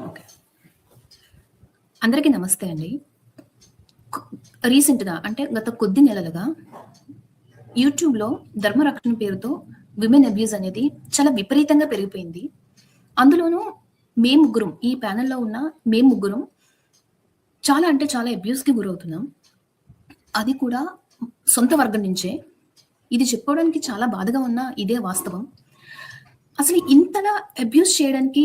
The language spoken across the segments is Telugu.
ఓకే. అందరికీ నమస్తే అండి. రీసెంట్‌గా అంటే గత కొద్ది నెలలుగా యూట్యూబ్‌లో ధర్మరక్షణ పేరుతో విమెన్ అబ్యూజ్ అనేది చాలా విపరీతంగా పెరిగిపోయింది. అందులోనూ మేము ముగ్గురం ఈ ప్యానెల్‌లో ఉన్న మేము ముగ్గురం చాలా అంటే చాలా అబ్యూస్‌కి గురవుతున్నాం. అది కూడా సొంత వర్గం నుంచే. ఇది చెప్పుకోవడానికి చాలా బాధగా ఉన్న ఇదే వాస్తవం. అసలు ఇంతలా అబ్యూస్ చేయడానికి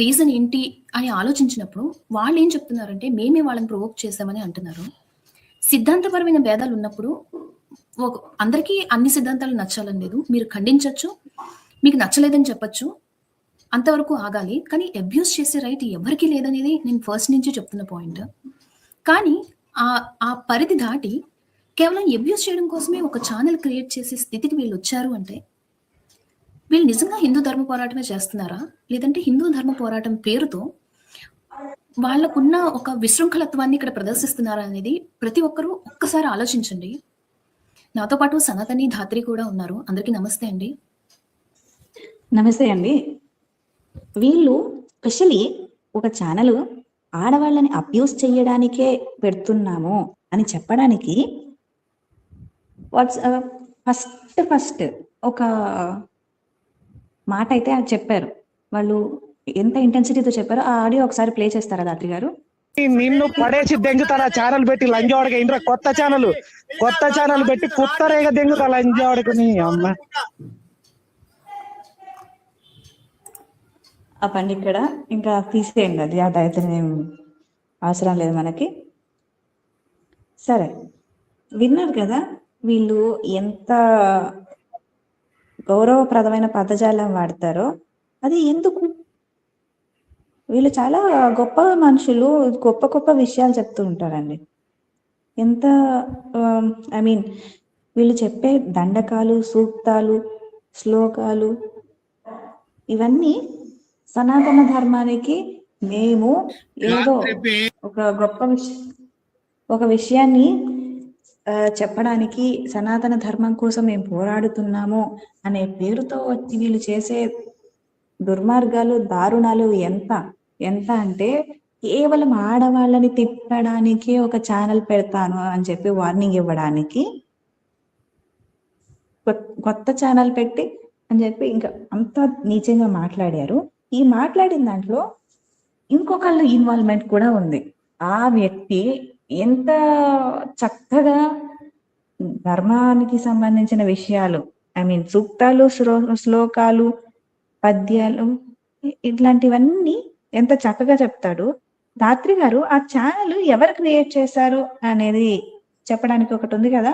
రీజన్ ఏంటి అని ఆలోచించినప్పుడు వాళ్ళు ఏం చెప్తున్నారంటే, మేమే వాళ్ళని ప్రొవోక్ చేశామని అంటున్నారు. సిద్ధాంతపరమైన భేదాలు ఉన్నప్పుడు ఒక అందరికీ అన్ని సిద్ధాంతాలు నచ్చాలని లేదు. మీరు ఖండించవచ్చు మీకు నచ్చలేదని చెప్పచ్చు అంతవరకు ఆగాలి. కానీ అబ్యూస్ చేసే రైట్ ఎవరికీ లేదనేది నేను ఫస్ట్ నుంచి చెప్తున్న పాయింట్. కానీ ఆ ఆ పరిధి దాటి కేవలం అబ్యూస్ చేయడం కోసమే ఒక ఛానల్ క్రియేట్ చేసే స్థితికి వీళ్ళు వచ్చారు అంటే వీళ్ళు నిజంగా హిందూ ధర్మ పోరాటమే చేస్తున్నారా? లేదంటే హిందూ ధర్మ పోరాటం పేరుతో వాళ్ళకున్న ఒక విశృంఖలత్వాన్ని ఇక్కడ ప్రదర్శిస్తున్నారా అనేది ప్రతి ఒక్కరూ ఒక్కసారి ఆలోచించండి. నాతో పాటు సనాతని, ధాత్రి కూడా ఉన్నారు. అందరికీ నమస్తే అండి. నమస్తే అండి. వీళ్ళు స్పెషల్లీ ఒక ఛానల్ ఆడవాళ్ళని అబ్యూస్ చేయడానికే పెడుతున్నాము అని చెప్పడానికి వాట్స్ ఫస్ట్ ఫస్ట్ ఒక మాటైతే అది చెప్పారు. వాళ్ళు ఎంత ఇంటెన్సిటీతో చెప్పారో ఆ ఆడియో ఒకసారి ప్లే చేస్తారా దాత్రి గారు? నిన్ను పడేసి దెంగుతారా ఛానల్ పెట్టి లంజవాడక ఇంద్ర కొత్త ఛానల్ కొత్త ఛానల్ పెట్టి కుత్తరేగా దెంగుతా లంజవాడకు నీ అమ్మ ఆ పండి ఇక్కడ ఇంకా తీసేయండి అది అదైతే ఏం అవసరం లేదు మనకి. సరే. విన్నారు కదా! వీళ్ళు ఎంత గౌరవప్రదమైన పదజాలం వాడతారో అది ఎందుకు? వీళ్ళు చాలా గొప్ప మనుషులు. గొప్ప గొప్ప విషయాలు చెప్తూ ఉంటారండి. ఎంత ఐ మీన్ వీళ్ళు చెప్పే దండకాలు, సూక్తాలు, శ్లోకాలు ఇవన్నీ సనాతన ధర్మానికి మేము ఏదో ఒక గొప్ప విష ఒక విషయాన్ని చెప్పడానికి సనాతన ధర్మం కోసం మేము పోరాడుతున్నాము అనే పేరుతో వచ్చి వీళ్ళు చేసే దుర్మార్గాలు, దారుణాలు ఎంత ఎంత అంటే కేవలం ఆడవాళ్ళని తిప్పడానికి ఒక ఛానల్ పెడతాను అని చెప్పి వార్నింగ్ ఇవ్వడానికి కొత్త ఛానల్ పెట్టి అని చెప్పి ఇంకా అంత నీచంగా మాట్లాడారు. ఈ మాట్లాడిన దాంట్లో ఇంకొకళ్ళ ఇన్వాల్వ్‌మెంట్ కూడా ఉంది. ఆ వ్యక్తి ఎంత చక్కగా ధర్మానికి సంబంధించిన విషయాలు ఐ మీన్ సూక్తాలు, శ్లో శ్లోకాలు, పద్యాలు ఇట్లాంటివన్నీ ఎంత చక్కగా చెప్తాడో ధాత్రి గారు ఆ ఛానెల్ ఎవరు క్రియేట్ చేశారు అనేది చెప్పడానికి ఒకటుంది కదా!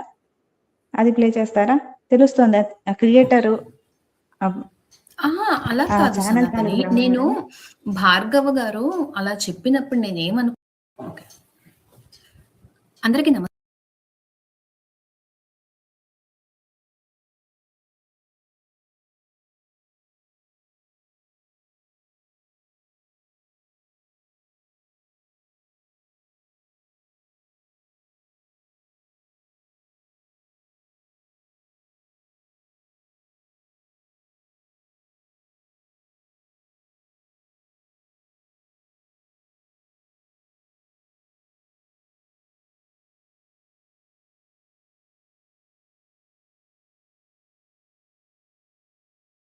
అది ప్లే చేస్తారా? తెలుస్తోందా? ఆ క్రియేటరు! అలా కాదు నేను భార్గవ గారు అలా చెప్పినప్పుడు నేనేమను ఓకే. అందరికీ నమస్కారం.